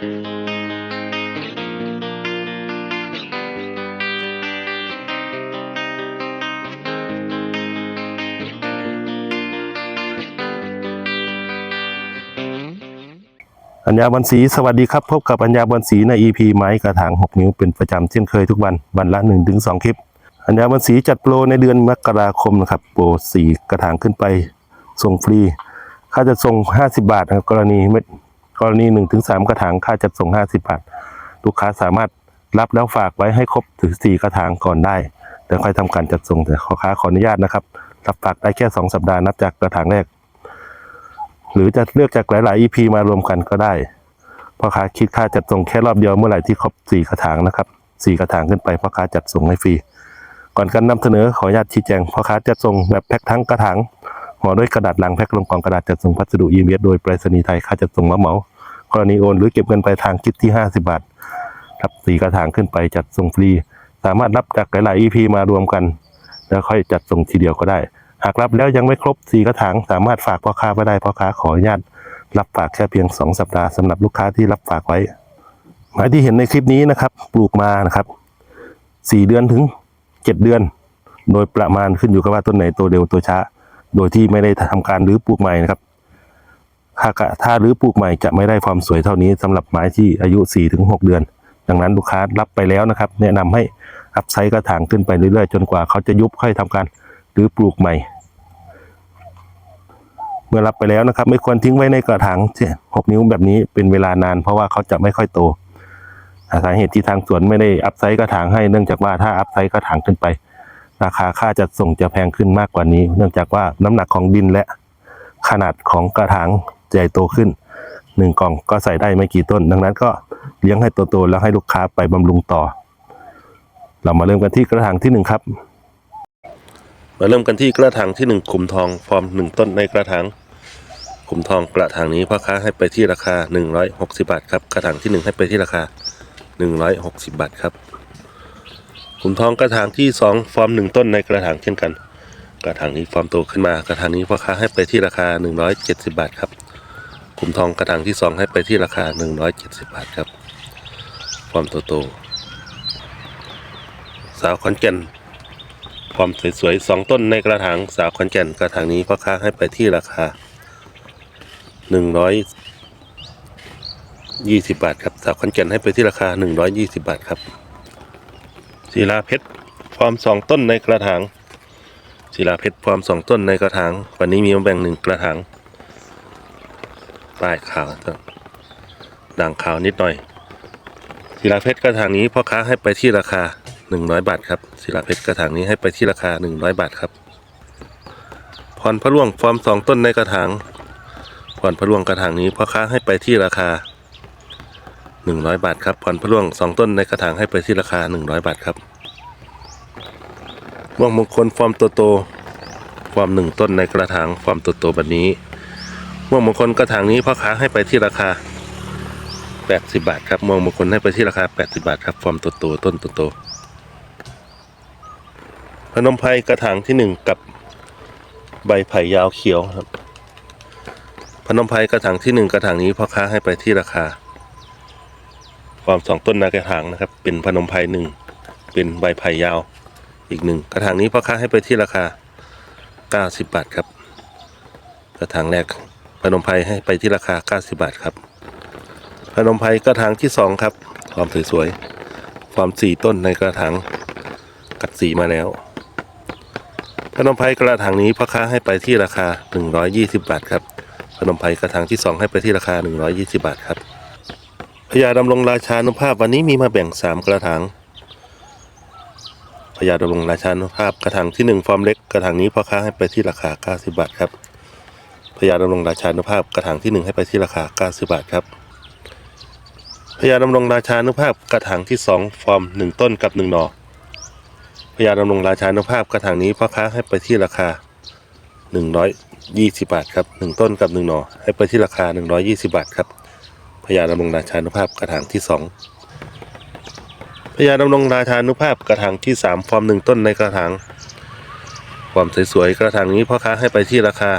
อัญญาบันศรีสวัสดีครับ พบกับอัญญาบันศรีใน EP ไม้กระถาง 6 นิ้วเป็นประจำเช่นเคยทุกวัน วันละ 1-2 คลิป อัญญาบันศรีจัดโปรในเดือนมกราคมนะครับโปร4กระถางขึ้นไป ส่งฟรี ค่าจัดส่ง 50 บาทนะครับ กรณีไม่กรณี1-3กระถางค่าจัดส่ง 50 บาท ลูกค้าสามารถรับแล้วฝากไว้ให้ครบถึง 4 กระถางก่อนได้แล้วค่อยทำการจัดส่งแต่ขอค้าขออนุญาตนะครับ รับฝากได้แค่ 2 สัปดาห์นับจากกระถางแรก หรือจะเลือกจากหลาย ๆ EP มารวมกันก็ได้พ่อค้าคิดค่าจัดส่งแค่รอบเดียวเมื่อไหร่ที่ครบ 4 กระถางนะครับ 4 กระถางขึ้นไปพ่อค้าจัดส่งให้ฟรี ก่อนการนำเสนอขออนุญาตชี้แจงพ่อค้าจัดส่งแบบแพ็คทั้งกระถางห่อด้วยกระดาษลังแพ็คลงกล่องกระดาษจัดส่งพัสดุอีเมลโดยไปรษณีย์ไทยค่าจัดส่งเหมาเหมา กรณีโอน หรือเก็บเงินปลายทางคิดที่ 50 บาทครับ4กระถางขึ้นไปจัดส่งฟรี สามารถรับจากหลายๆ EP มารวมกัน แล้วค่อยจัดส่งทีเดียวก็ได้ หากรับแล้วยังไม่ครบ4กระถางสามารถฝากพ่อค้าไว้ได้พ่อค้าขออนุญาตรับฝากแค่เพียง 2 สัปดาห์สำหรับลูกค้าที่รับฝากไว้ หมายที่เห็นในคลิปนี้นะครับ ปลูกมานะครับ 4 เดือนถึง 7 เดือน โดยประมาณขึ้นอยู่กับว่าต้นไหนโตเร็วโตช้า โดยที่ไม่ได้ทำการรื้อปลูกใหม่นะครับ ถ้ากถ้ารื้อปลูกใหม่จะไม่ได้ความสวยเท่านี้สำหรับไม้ที่อายุ 4-6 เดือน ดังนั้นลูกค้ารับไปแล้วนะครับ แนะนำให้อัพไซส์กระถางขึ้นไปเรื่อยๆ จนกว่าเขาจะยุบค่อยทำการรื้อปลูกใหม่ เมื่อรับไปแล้วนะครับ ไม่ควรทิ้งไว้ในกระถางหกนิ้วแบบนี้เป็นเวลานาน เพราะว่าเขาจะไม่ค่อยโตสาเหตุที่ทางสวนไม่ได้อัพไซส์กระถางให้เนื่องจากว่าถ้าอัพไซส์กระถางขึ้นไป ราคาค่าจัดส่งจะแพงขึ้นมากกว่านี้ เนื่องจากว่าน้ำหนักของดินและขนาดของกระถาง ใหญ่โตขึ้นหนึ่งกล่องก็ใส่ได้ไม่กี่ต้น ดังนั้นก็เลี้ยงให้โตๆแล้วให้ลูกค้าไปบำรุงต่อ เรามาเริ่มกันที่กระถางที่หนึ่งครับมาเริ่มกันที่กระถางที่หนึ่งขุมทองฟอร์มหนึ่งต้นในกระถางขุมทองกระถางนี้พ่อค้าให้ไปที่ราคา 160 บาทครับกระถางที่หนึ่งให้ไปที่ราคา 160 บาทครับขุมทองกระถางที่สองฟอร์มหนึ่งต้นในกระถางเช่นกัน กระถางนี้ฟอร์มโตขึ้นมากระถางนี้พ่อค้าให้ไปที่ราคา 170 บาทครับ ขุมทองกระถางที่สองให้ไปที่ราคา 170 บาทครับฟอร์มโตๆสาวขอนแก่นความสวยๆสองต้นในกระถางสาวขอนแก่นกระถางนี้พ่อค้าให้ไปที่ราคาหนึ่งร้อยยี่สิบบาทครับสาวขอนแก่นให้ไปที่ราคาหนึ่งร้อยยี่สิบาทครับศิลาเพชรความสองต้นในกระถางศิลาเพชรความสองต้นในกระถาง วันนี้มีมาแบ่งหนึ่งกระถาง ป้ขาวครับด่างขาวนิดหน่อยศิลาเพชรกระถางนี้พ่อค้าให้ไปที่ราคา 100 บาทครับศิลาเพชรกระถางนี้ให้ไปที่ราคา 100 บาทครับพรพระร่วงฟอร์มสองต้นในกระถางพรพระร่วงกระถางนี้พ่อค้าให้ไปที่ราคา 100 บาทครับพรพระร่วงสองต้นในกระถางให้ไปที่ราคา 100 บาทครับม่วงมงคลฟอร์มโตๆฟอร์มหนึ่งต้นในกระถางฟอร์มโตๆแบบนี้ ม่วงมงคลกระถางนี้พ่อค้าให้ไปที่ราคา 80 บาทครับม่วงมงคลให้ไปที่ราคา 80 บาทครับฟอร์มโตๆต้นโตๆพนมไพรกระถางที่หนึ่งกับใบไผ่ยาวเขียวครับ พนมไพรกระถางที่หนึ่งกระถางนี้พ่อค้าให้ไปที่ราคา ความสองต้นนากระถางนะครับ เป็นพนมไพรหนึ่งเป็นใบไผ่ยาวอีกหนึ่งกระถางนี้พ่อค้าให้ไปที่ราคา 90 บาทครับ กระถางแรก พนมไพรให้ไปที่ราคา 90 บาทครับ พนมไพรกระถางที่สองครับ ความสวยๆ ความสี่ต้นในกระถางกัดสีมาแล้ว พนมไพรกระถางนี้พ่อค้าให้ไปที่ราคา 120 บาทครับ พนมไพรกระถางที่ 2 ให้ไปที่ราคา 120 บาทครับพญาดำรงราชานุภาพวันนี้มีมาแบ่ง 3 กระถางพญาดำรงราชานุภาพกระถางที่ 1 ฟอร์มเล็ก กระถางนี้พ่อค้าให้ไปที่ราคา 90 บาทครับ พญาดำรงราชานุภาพกระถางที่ 1 ให้ไปที่ราคา 90 บาทครับพญาดำรงราชานุภาพกระถางที่ 2 ฟอร์ม 1 ต้นกับ 1 หน่อพญาดำรงราชานุภาพกระถางนี้พ่อค้าให้ไปที่ราคา 120 บาทครับหนึ่งต้นกับหนึ่งหนอให้ไปที่ราคา 120 บาทครับพญาดำรงราชานุภาพกระถางที่สองพญาดำรงราชานุภาพกระถางที่สามฟอร์มหนึ่งต้นในกระถางความสวยๆกระถางนี้พ่อค้าให้ไปที่ราคา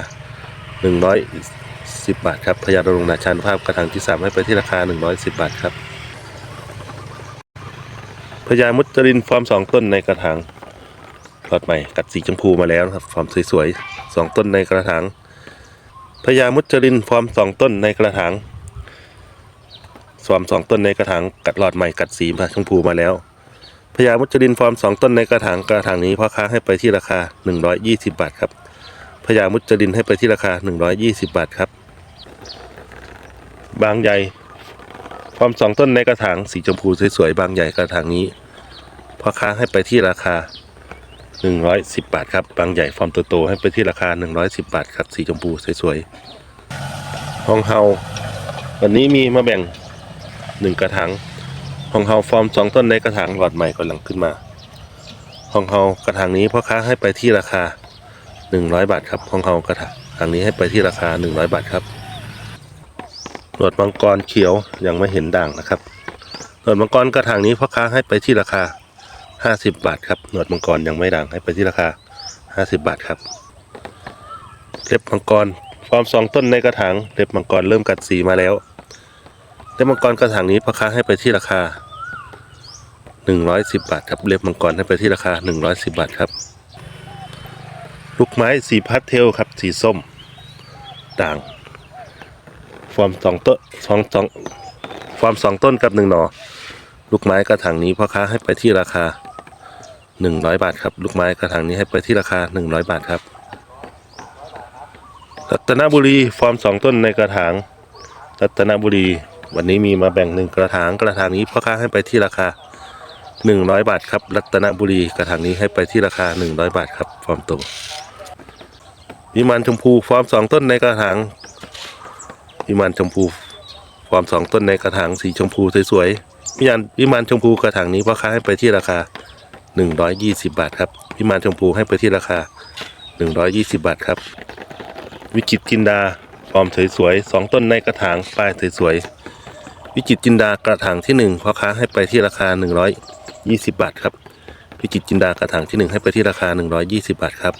110 บาทครับพญาดรงนาชานภาพกระถางที่สามให้ไปที่ราคา 110 บาทครับพญามุจรินฟอร์มสองต้นในกระถางหลอดใหม่กัดสีชมพูมาแล้วครับฟอร์มสวยๆสองต้นในกระถางพญามุจรินฟอร์มสองต้นในกระถางฟอร์มสองต้นในกระถางกัดหลอดใหม่กัดสีชมพูมาแล้วพญามุจรินฟอร์มสองต้นในกระถางกระถางนี้พ่อค้าให้ไปที่ราคา 120 บาทครับ พญามุจรินให้ไปที่ราคา 120 บาทครับ บางใหญ่ฟอร์มสองต้นในกระถางสีชมพูสวยๆบางใหญ่กระถางนี้พ่อค้าให้ไปที่ราคา 110 บาทครับบางใหญ่ฟอร์มโตๆให้ไปที่ราคา 110 บาทครับสีชมพูสวยๆฮองเฮาวันนี้มีมาแบ่งหนึ่งกระถางฮองเฮาฟอร์มสองต้นในกระถางหลอดใหม่กำลังขึ้นมาฮองเฮากระถางนี้พ่อค้าให้ไปที่ราคา 100 บาทครับฮองเฮากระถางนี้ให้ไปที่ราคา 100 บาทครับหนวดมังกรเขียวยังไม่เห็นด่างนะครับหนวดมังกรกระถางนี้พ่อค้าให้ไปที่ราคา 50 บาทครับหนวดมังกรยังไม่ด่างให้ไปที่ราคา 50 บาทครับเล็บมังกรฟอร์มสองต้นในกระถางเล็บมังกรเริ่มกัดสีมาแล้วเล็บมังกรกระถางนี้พ่อค้าให้ไปที่ราคา 110 บาทครับเล็บมังกรให้ไปที่ราคา 110 บาทครับ ลูกไม้สีพาสเทลครับ สีส้มด่าง ฟอร์มสองต้นสองสองฟอร์มสองต้นกับหนึ่งหน่อลูกไม้กระถางนี้พ่อค้าให้ไปที่ราคา100บาทครับ ลูกไม้กระถางนี้ให้ไปที่ราคา100บาทครับรัตนบุรีฟอร์มสองต้นในกระถางรัตนบุรีวันนี้มีมาแบ่งหนึ่งกระถางกระถางนี้พ่อค้าให้ไปที่ราคา 100 บาทครับ รัตนบุรีกระถางนี้ให้ไปที่ราคา 100 บาทครับฟอร์มโต วิมานชมพูฟอร์มสองต้นในกระถางวิมานชมพูฟอร์มสองต้นในกระถางสีชมพูสวยๆวิมานวิมานชมพูกระถางนี้พ่อค้าให้ไปที่ราคา 120 บาทครับวิมานชมพูให้ไปที่ราคา 120 บาทครับ วิจิตจินดาฟอร์มสวยๆสองต้นในกระถางป้ายสวยๆวิจิตจินดากระถางที่หนึ่งพ่อค้าให้ไปที่ราคา 120 บาทครับวิจิตจินดากระถางที่หนึ่งให้ไปที่ราคา 120 บาทครับ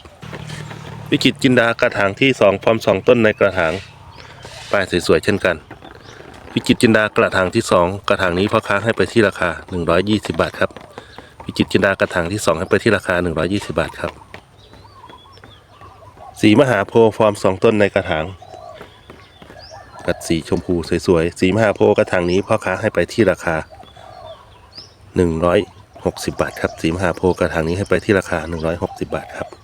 วิจิตจินดากระถางที่สองฟอร์มสองต้นในกระถางป้ายสวยๆเช่นกัน วิจิตจินดากระถางที่สองกระถางนี้พ่อค้าให้ไปที่ราคา 120 บาทครับ วิจิตจินดากระถางที่สองให้ไปที่ราคา 120 บาทครับสีมหาโพฟอร์มสองต้นในกระถางกัดสีชมพูสวยๆสีมหาโพกระถางนี้พ่อค้าให้ไปที่ราคา 160 บาทครับสีมหาโพกระถางนี้ให้ไปที่ราคา 160 บาทครับ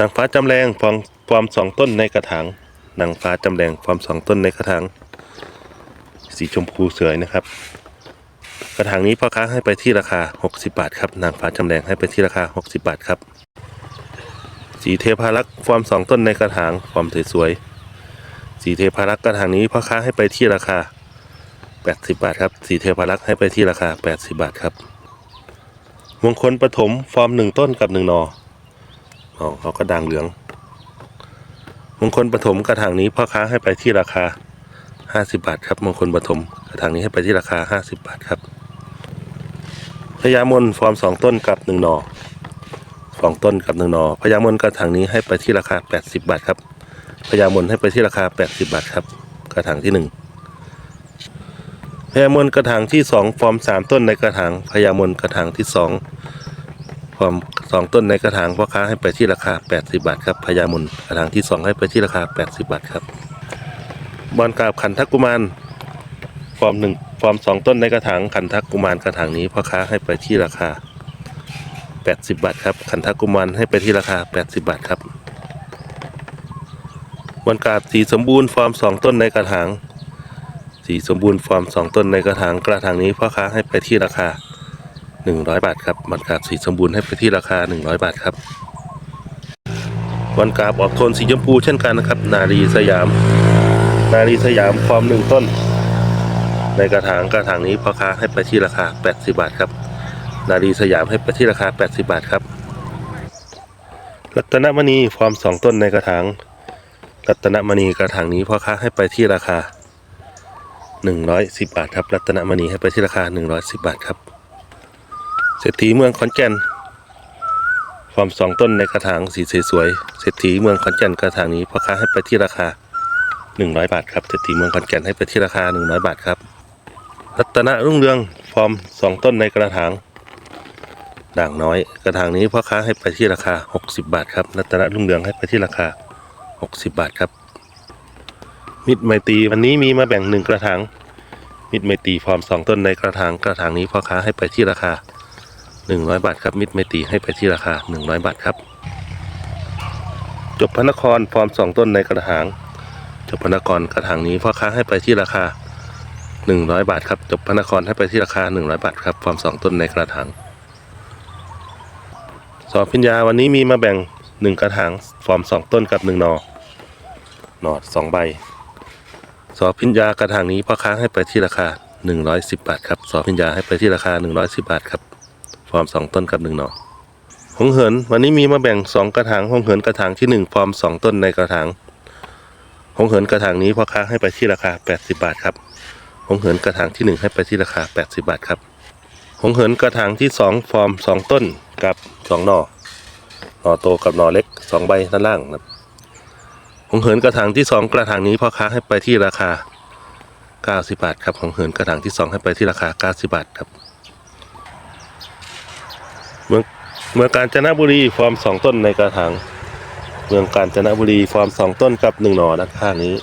นางฟ้าจำแรงฟอร์มฟอมสองต้นในกระถางนางฟ้าจำแรงฟอมสองต้นในกระถางสีชมพูสวยนะครับ กระถางนี้พ่อค้าให้ไปที่ราคา 60 บาทครับนางฟ้าจำแรงให้ไปที่ราคา 60 บาทครับ สีเทพารักษ์ฟอมสองต้นในกระถางฟอร์มสวยๆสีเทพารักษ์กระถางนี้พ่อค้าให้ไปที่ราคา 80 บาทครับสีเทพารักษ์ให้ไปที่ราคา 80 บาทครับมงคลปฐมฟอร์มหนึ่งต้นกับหนึ่งนอ อ๋อเขาก็ด่างเหลือง มงคลปฐมกระถางนี้พ่อค้าให้ไปที่ราคา50บาทครับมงคลปฐมกระถางนี้ให้ไปที่ราคา50บาทครับพญามนฟอร์มสองต้นกับหนึ่งหนอสองต้นกับหนึ่งหนอพญามนกระถางนี้ให้ไปที่ราคา80บาทครับพญามนให้ไปที่ราคา80บาทครับ กระถางที่หนึ่งพญามนกระถางที่สองฟอร์มสามต้นในกระถางพญามนกระถางที่สอง ฟอร์มสองต้นในกระถางพ่อค้าให้ไปที่ราคา 80 บาทครับพญามุนกระถางที่สองให้ไปที่ราคา 80 บาทครับบอลกราบขันทักกุมารฟอร์มหนึ่งฟอร์มสองต้นในกระถางขันทักกุมารกระถางนี้พ่อค้าให้ไปที่ราคา 80 บาทครับขันทักกุมารให้ไปที่ราคา 80 บาทครับวันกาบสีสมบูรณ์ฟอร์มสองต้นในกระถางสีสมบูรณ์ฟอร์มสองต้นในกระถางกระถางนี้พ่อค้าให้ไปที่ราคา 100 บาทครับวันกาบสีสมบูรณ์ให้ไปที่ราคา 100 บาทครับวันกาบออกโทนสีชมพูเช่นกันนะครับ นารีสยาม นารีสยามฟอร์มหนึ่งต้น ในกระถางกระถางนี้พ่อค้าให้ไปที่ราคา 80 บาทครับ นารีสยามให้ไปที่ราคา 80 บาทครับ รัตนมณีฟอร์มสองต้นในกระถาง รัตนมณีกระถางนี้พ่อค้าให้ไปที่ราคา 110 บาทครับ รัตนมณีให้ไปที่ราคา 110 บาทครับ เศรษฐีเมืองขอนแก่นฟอร์มสองต้นในกระถางสีสวยๆเศรษฐีเมืองขอนแก่นกระถางนี้พ่อค้าให้ไปที่ราคาหนึ่งร้อยบาทครับเศรษฐีเมืองขอนแก่นให้ไปที่ราคาหนึ่งร้อยบาทครับ รัตนรุ่งเรืองฟอร์มสองต้นในกระถางด่างน้อย กระถางนี้พ่อค้าให้ไปที่ราคา 60 บาทครับรัตนรุ่งเรืองให้ไปที่ราคา 60 บาทครับ มิตรไมตรีวันนี้มีมาแบ่งหนึ่งกระถางมิตรไมตรีฟอร์มสองต้นในกระถางกระถางนี้พ่อค้าให้ไปที่ราคา 100 บาทครับมิตรไมตรีให้ไปที่ราคา 100 บาทครับ จบพระนครฟอร์มสองต้นในกระถาง จบพระนครกระถางนี้พ่อค้าให้ไปที่ราคา 100 บาทครับจบพระนครให้ไปที่ราคา 100 บาทครับฟอร์มสองต้นในกระถางสอบพิญญาวันนี้มีมาแบ่ง 1 กระถางฟอร์มสองต้นกับ1หนอหนอสองใบสอบพิญญากระถางนี้พ่อค้าให้ไปที่ราคา 110 บาทครับสอบพิญญาให้ไปที่ราคา 110 บาทครับ ฟอร์มสองต้นกับ1หน่อหงเหิน วันนี้มีมาแบ่ง2กระถางหงเหินกระถางที่1ฟอร์ม2ต้นในกระถางหงเหินกระถางนี้พ่อค้าให้ไปที่ราคา 80 บาทครับหงเหินกระถางที่ 1 ให้ไปที่ราคา 80 บาทครับหงเหินกระถางที่ 2 ฟอร์ม 2 ต้นกับ 2 หน่อหน่อโตกับหน่อเล็ก 2 ใบด้านล่างครับหงเหินกระถางที่ 2 กระถางนี้พ่อค้าให้ไปที่ราคา 90 บาทครับหงเหินกระถางที่ 2 ให้ไปที่ราคา 90 บาทครับ เมืองเมืองกาญจนบุรีฟอร์ม2ต้นในกระถางเมืองกาญจนบุรีฟอร์ม2ต้นกับ1หน่อด้านข้างนี้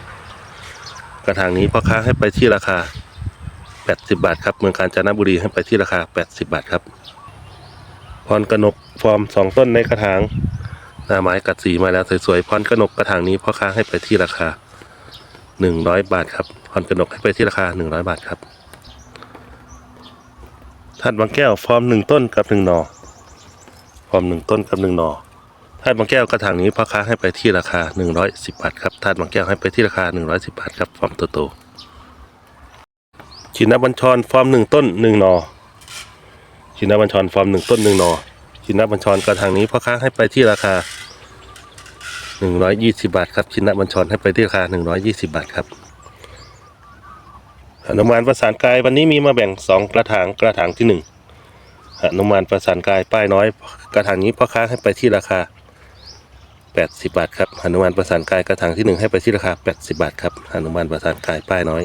กระถางนี้พ่อค้าให้ไปที่ราคา 80 บาทครับเมืองกาญจนบุรีให้ไปที่ราคา 80 บาทครับพรกนกฟอร์ม2ต้นในกระถางหน้าไม้กัดสีมาแล้วสวยๆพรกนกกระถางนี้พ่อค้าให้ไปที่ราคา 100 บาทครับพรกนกให้ไปที่ราคา 100 บาทครับทัดบางแก้วฟอร์ม1ต้นกับ1หน่อ ฟอร์ม1ต้นกับหน่อธาตุบางแก้วกระถางนี้พ่อค้าให้ไปที่ราคา 110 บาทครับธาตุบางแก้วให้ไปที่ราคา 110 บาทครับฟอร์มโตโตชินบัญชรฟอร์มหนึ่งต้นหนึ่งหนอชินบัญชรฟอร์มหนึ่งต้นหนึ่งหนอชินบัญชรกระถางนี้พ่อค้าให้ไปที่ราคา 120 บาทครับชินบัญชรให้ไปที่ราคา 120 บาทครับหนุมานประสานกายวันนี้มีมาแบ่ง 2 กระถางกระถางที่ 1 นุมานประสานกายป้ายน้อย กระถางนี้พ่อค้าให้ไปที่ราคา 80 บาทครับหนุมานประสานกายกระถางที่ 1 ให้ไปที่ราคา 80 บาทครับหนุมานประสานกายป้ายน้อย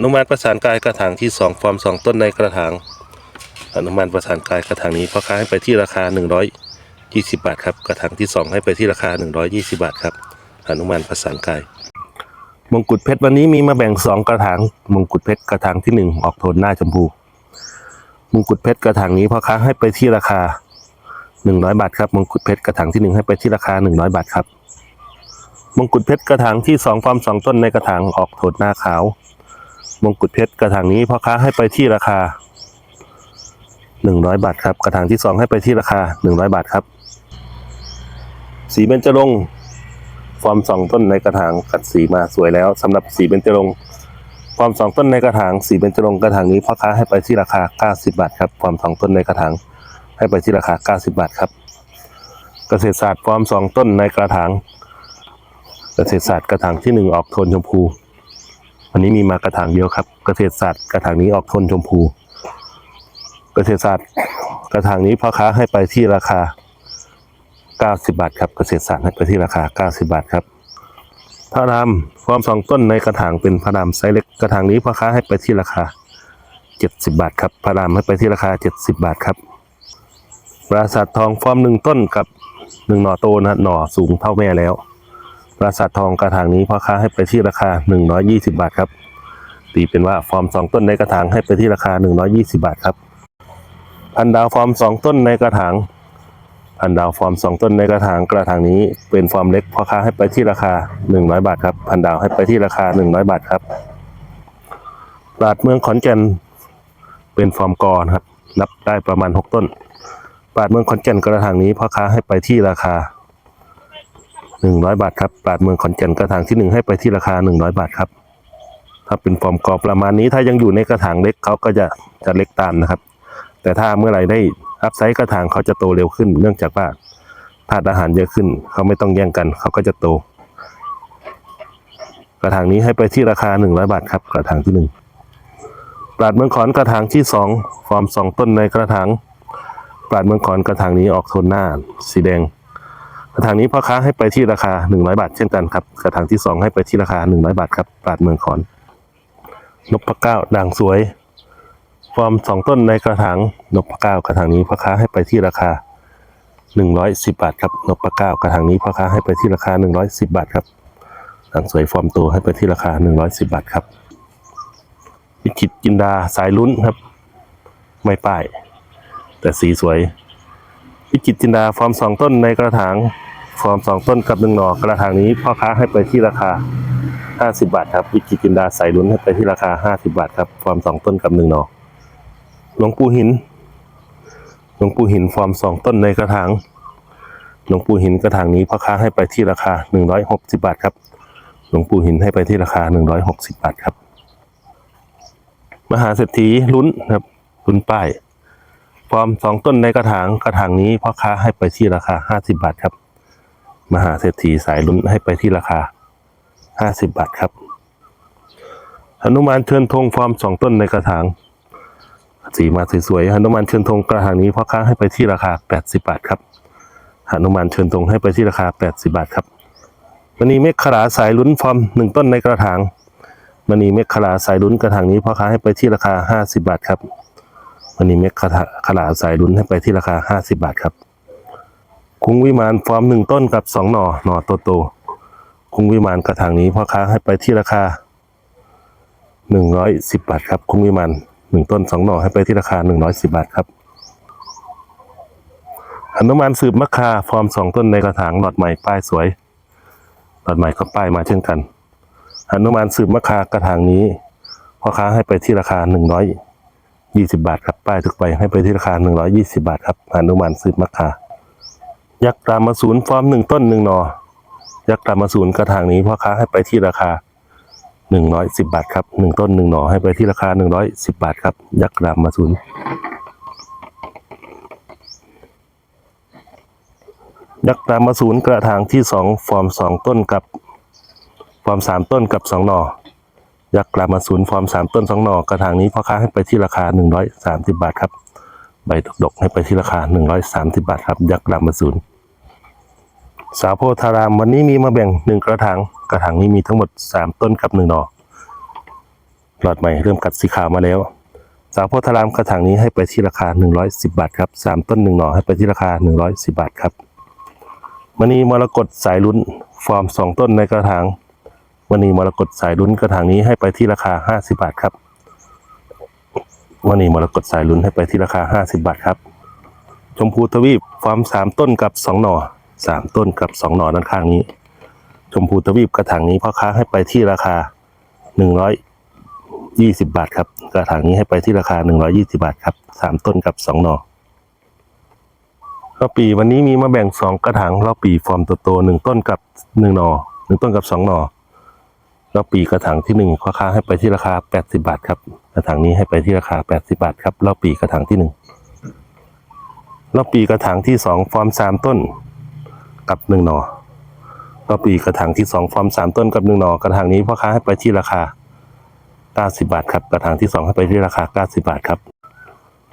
หนุมานประสานกายกระถางที่ 2 ฟอร์ม 2 ต้นในกระถางหนุมานประสานกายกระถางนี้พ่อค้าให้ไปที่ราคา 120 บาทครับกระถางที่ 2 ให้ไปที่ราคา 120 บาทครับหนุมานประสานกายมงกุฎเพชรวันนี้มีมาแบ่ง 2 กระถางมงกุฎเพชรกระถางที่ 1 ออกโทนหน้าชมพู มงกุฎเพชรกระถางนี้พ่อค้าให้ไปที่ราคา100บาทครับมงกุฎเพชรกระถางที่1ให้ไปที่ราคา100บาทครับมงกุฎเพชรกระถางที่2ฟอร์ม2ต้นในกระถางออกโทนหน้าขาว มงกุฎเพชรกระถางนี้พ่อค้าให้ไปที่ราคา100บาทครับ กระถางที่2ให้ไปที่ราคา100บาทครับ สีเบญจรงค์ฟอร์มสองต้นในกระถางกัดสีมาสวยแล้วสำหรับสีเบญจรงค์ ฟอร์มสองต้นในกระถางสีเบญจรงกระถางนี้พ่อค้าให้ไปที่ราคา 90 บาทครับฟอร์มสองต้นในกระถางให้ไปที่ราคา 90 บาทครับ เกษตรศาสตร์ฟอร์มสองต้นในกระถาง เกษตรศาสตร์กระถางที่หนึ่งออกโทนชมพูวันนี้มีมากระถางเดียวครับ เกษตรศาสตร์กระถางนี้ออกโทนชมพู เกษตรศาสตร์กระถางนี้พ่อค้าให้ไปที่ราคา 90 บาทครับ เกษตรศาสตร์ให้ไปที่ราคา 90 บาทครับ พระรามฟอร์มสองต้นในกระถางเป็นพระรามไซส์เล็กกระถางนี้พ่อค้าให้ไปที่ราคา70บาทครับพระรามให้ไปที่ราคา70บาทครับ ปราสาททองฟอร์มหนึ่งต้นกับหนึ่งหน่อโตนะหน่อสูงเท่าแม่แล้ว ปราสาททองกระถางนี้พ่อค้าให้ไปที่ราคา120บาทครับตีเป็นว่าฟอร์มสองต้นในกระถางให้ไปที่ราคา120บาทครับพันดาวฟอร์มสองต้นในกระถาง พันดาวฟอร์มสองต้นในกระถางกระถางนี้เป็นฟอร์มเล็กพ่อค้าให้ไปที่ราคา 100 บาทครับพันดาวให้ไปที่ราคา 100 บาทครับปราดเมืองขอนแก่นเป็นฟอร์มกอนครับนับได้ประมาณ 6 ต้นปราดเมืองขอนแก่นกระถางนี้พ่อค้าให้ไปที่ราคา 100 บาทครับปราดเมืองขอนแก่นกระถางที่ 1 ให้ไปที่ราคา 100 บาทครับถ้าเป็นฟอร์มกอประมาณนี้ถ้ายังอยู่ในกระถางเล็กเขาก็จะจะเล็กตามนะครับ แต่ถ้าเมื่อไหร่ได้ อัพไซส์กระถางเขาจะโตเร็วขึ้น เนื่องจากว่าธาตุอาหารเยอะขึ้น เขาไม่ต้องแย่งกัน เขาก็จะโต กระถางนี้ให้ไปที่ราคา 100 บาทครับ กระถางที่หนึ่งปราดเมืองขอนกระถางที่สองฟอร์มสองต้นในกระถางปราดเมืองขอนกระถางนี้ออกโทนหน้า สีแดงกกระถางนี้พ่อค้าให้ไปที่ราคา 100 บาท เช่นกันครับ กระถางที่ 2 ให้ไปที่ราคา 100 บาทครับปราดเมืองขอนนพเก้าด่างสวย ฟอร์มสองต้นในกระถางนกพเก้ากระถางนี้พ่อค้าให้ไปที่ราคา110บาทครับนกพเก้ากระถางนี้พ่อค้าให้ไปที่ราคา110บาทครับด่างสวยฟอร์มโตให้ไปที่ราคา110บาทครับวิจิตจินดาสายลุ้นครับ ไม่ป้าย แต่สีสวย วิจิตจินดาฟอร์มสองต้นในกระถางฟอร์มสองต้นกับหนึ่งหน่อกระถางนี้พ่อค้าให้ไปที่ราคา50 บาทครับวิจิตจินดาใส่ลุ้นให้ไปที่ราคา 50 บาทครับฟอร์มสองต้นกับหนึ่งหน่อ หลวงปู่หิน หลวงปู่หินฟอร์มสองต้นในกระถาง หลวงปู่หินกระถางนี้พ่อค้าให้ไปที่ราคา160บาทครับ หลวงปู่หินให้ไปที่ราคา160บาทครับ มหาเศรษฐีลุ้นครับลุ้นป้ายฟอร์มสองต้นในกระถางกระถางนี้พ่อค้าให้ไปที่ราคา50บาทครับ มหาเศรษฐีสายลุ้นให้ไปที่ราคา50บาทครับหนุมานเชิญธงฟอร์มสองต้นในกระถาง สีมาสวยๆหนุมานเชิญธงกระถางนี้พ่อค้าให้ไปที่ราคา 80 บาทครับหนุมานเชิญธงให้ไปที่ราคา 80 บาทครับมณีเมฆขลาสายลุ้นฟอร์มหนึ่งต้นในกระถางมณีเมฆขลาสายลุ้นกระถางนี้พ่อค้าให้ไปที่ราคา 50 บาทครับวันนี้เม็ดขลาสายลุ้นให้ไปที่ราคา 50 บาทครับ คุ้งวิมานฟอร์มหนึ่งต้นกับสองหน่อหน่อโตโตๆคุ้งวิมานกระถางนี้พ่อค้าให้ไปที่ราคา 110 บาทครับ คุ้งวิมาน หนึ่งต้นสองหน่อให้ไปที่ราคา110บาทครับหนุมานสืบมะคาฟอร์มสองต้นในกระถางหลอดใหม่ป้ายสวย หลอดใหม่ก็ป้ายมาเช่นกันหนุมานสืบมะคากระถางนี้พ่อค้าให้ไปที่ราคา100ยี่สิบาทครับป้ายทุกใบให้ไปที่ราคาหนึ่งร้อยี่สิบาทครับหนุมานสืบมะคายักษ์ตามมาศูนย์ฟอร์มหนึ่งต้นหนึ่งหนอยักษ์ตามมาศูนย์กระถางนี้พ่อค้าให้ไปที่ราคา หนึ่งร้อยสิบาทครับหนึ่งต้นหนึ่งหนอให้ไปที่ราคาหนึ่งร้อยสิบาทครับ ยักษ์ตามมาศูนย์ยักษ์ตามมาศูนย์กระถางที่สองฟอร์มสองต้นกับ ฟอร์มสามต้นกับสองหน่อ ยักษ์กลามมาศูนย์ฟอร์มสามต้นสองหน่อกระถางนี้พ่อค้าให้ไปที่ราคาหนึ่งร้อยสามสิบาทครับ ใบดกๆให้ไปที่ราคาหนึ่งร้อยสามสิบาทครับ ยักษ์กลามาศูนย์ สาวโพธารามวันนี้มีมาแบ่งหนึ่งกระถางกระถางนี้มีทั้งหมดสามต้นกับหนึ่งหน่อหลอดใหม่เริ่มกัดสีขาวมาแล้ว สาวโพธารามกระถางนี้ให้ไปที่ราคาหนึ่งร้อยสิบาทครับสามต้นหนึ่งหน่อให้ไปที่ราคาหนึ่งร้อยสิบาทครับมณีมรกตสายลุ้นฟอร์มสองต้นในกระถางวันนี้มรกตสายลุ้นกระถางนี้ให้ไปที่ราคา 50 บาทครับวันนี้มรกตสายลุ้นให้ไปที่ราคา 50 บาทครับชมพูทวีปฟาร์มสามต้นกับสองหน่อ สามต้นกับสองหน่อด้านข้างนี้ ชมพูทวีปกระถางนี้พ่อค้าให้ไปที่ราคา120บาทครับ กระถางนี้ให้ไปที่ราคา120บาทครับสามต้นกับสองหน่อรอบปีวันนี้มีมาแบ่งสองกระถางรอบปีฟอร์มโตๆหนึ่งต้นกับหนึ่งหน่อหนึ่งต้นกับสองหน่อรอบปีกระถางที่หนึ่งพ่อค้าให้ไปที่ราคา80บาทครับ กระถางนี้ให้ไปที่ราคา80บาทครับรอบปีกระถางที่หนึ่งรอบปีกระถางที่สองฟอร์มสามต้น กับหนึ่งหน่อรอปีกระถางที่สองฟอร์มสามต้นกับหนึ่งหน่อกระถางนี้พ่อค้าให้ไปที่ราคา90บาทครับกระถางที่สองให้ไปที่ราคา90บาทครับ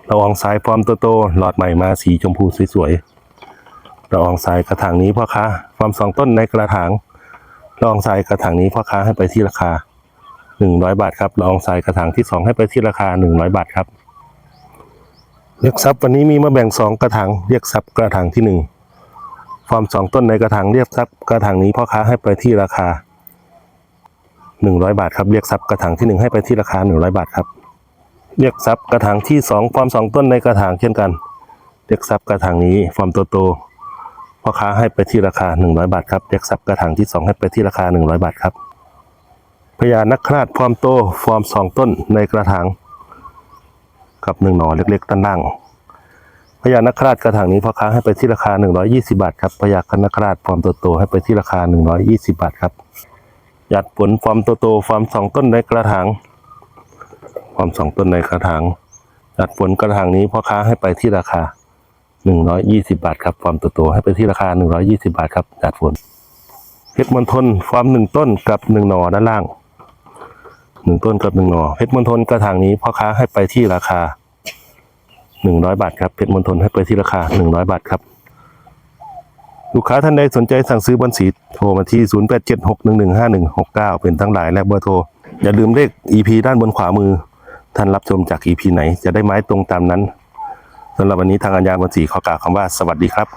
ระอองซ้ายฟอร์มโตๆหลอดใหม่มาสีชมพูสวยๆระอองซ้ายกระถางนี้พ่อค้าฟอร์มสองต้นในกระถางละอองทรายกระถางนี้พ่อค้าให้ไปที่ราคา100บาทครับละอองทรายกระถางที่2ให้ไปที่ราคา100บาทครับเรียกทรัพย์วันนี้มีมาแบ่ง2กระถางเรียกทรัพย์กระถางที่1 ฟอร์ม2ต้นในกระถางเรียกทรัพย์กระถางนี้พ่อค้าให้ไปที่ราคา 100 บาทครับเรียกทรัพย์กระถางที่ 1 ให้ไปที่ราคา 100 บาทครับเรียกทรัพย์กระถางที่2ฟอร์ม2ต้นในกระถางเช่นกัน เรียกทรัพย์กระถางนี้ฟอร์มโตๆพ่อค้าให้ไปที่ราคา 100 บาทครับเรียกซับกระถางที่ 2 ให้ไปที่ราคา 100 บาทครับพญานักคราดฟอร์มโตฟอร์ม2ต้นในกระถางกับหนึ่งหน่อเล็กๆด้านล่าง พญานักคราดกระถางนี้พ่อค้าให้ไปที่ราคา 120 บาทครับพญาคณคราดฟอร์มโตๆให้ไปที่ราคา 120 บาทครับหยัดผลฟอร์มโตๆฟอร์ม2ต้นในกระถางฟอร์ม2ต้นในกระถางหยัดผลกระถางนี้พ่อค้าให้ไปที่ราคาหนึ่งร้อยยี่สิบาทครับฟอร์มโตๆให้ไปที่ราคาหนึ่งร้อยี่สิบาทครับจัดฝนเพชรมณฑลฟอร์มหนึ่งต้นกับหนึ่งหนอด้านล่างหนึ่งต้นกับหนึ่งหนอเพชรมณฑลกระถางนี้พ่อค้าให้ไปที่ราคา หนึ่งร้อยบาทครับเพชรมณฑลให้ไปที่ราคาหนึ่งร้อยบาทครับ ลูกค้าท่านใดสนใจสั่งซื้อบอลสีโทรมาที่0876115169เป็นทั้งหลายและเบอร์โทร อย่าลืมเลข EP ด้านบนขวามือ ท่านรับชมจาก EP ไหน จะได้ไม้ตรงตามนั้นสำหรับวันนี้ทางอัญญาบอลสีขอกล่าวคำว่าสวัสดีครับ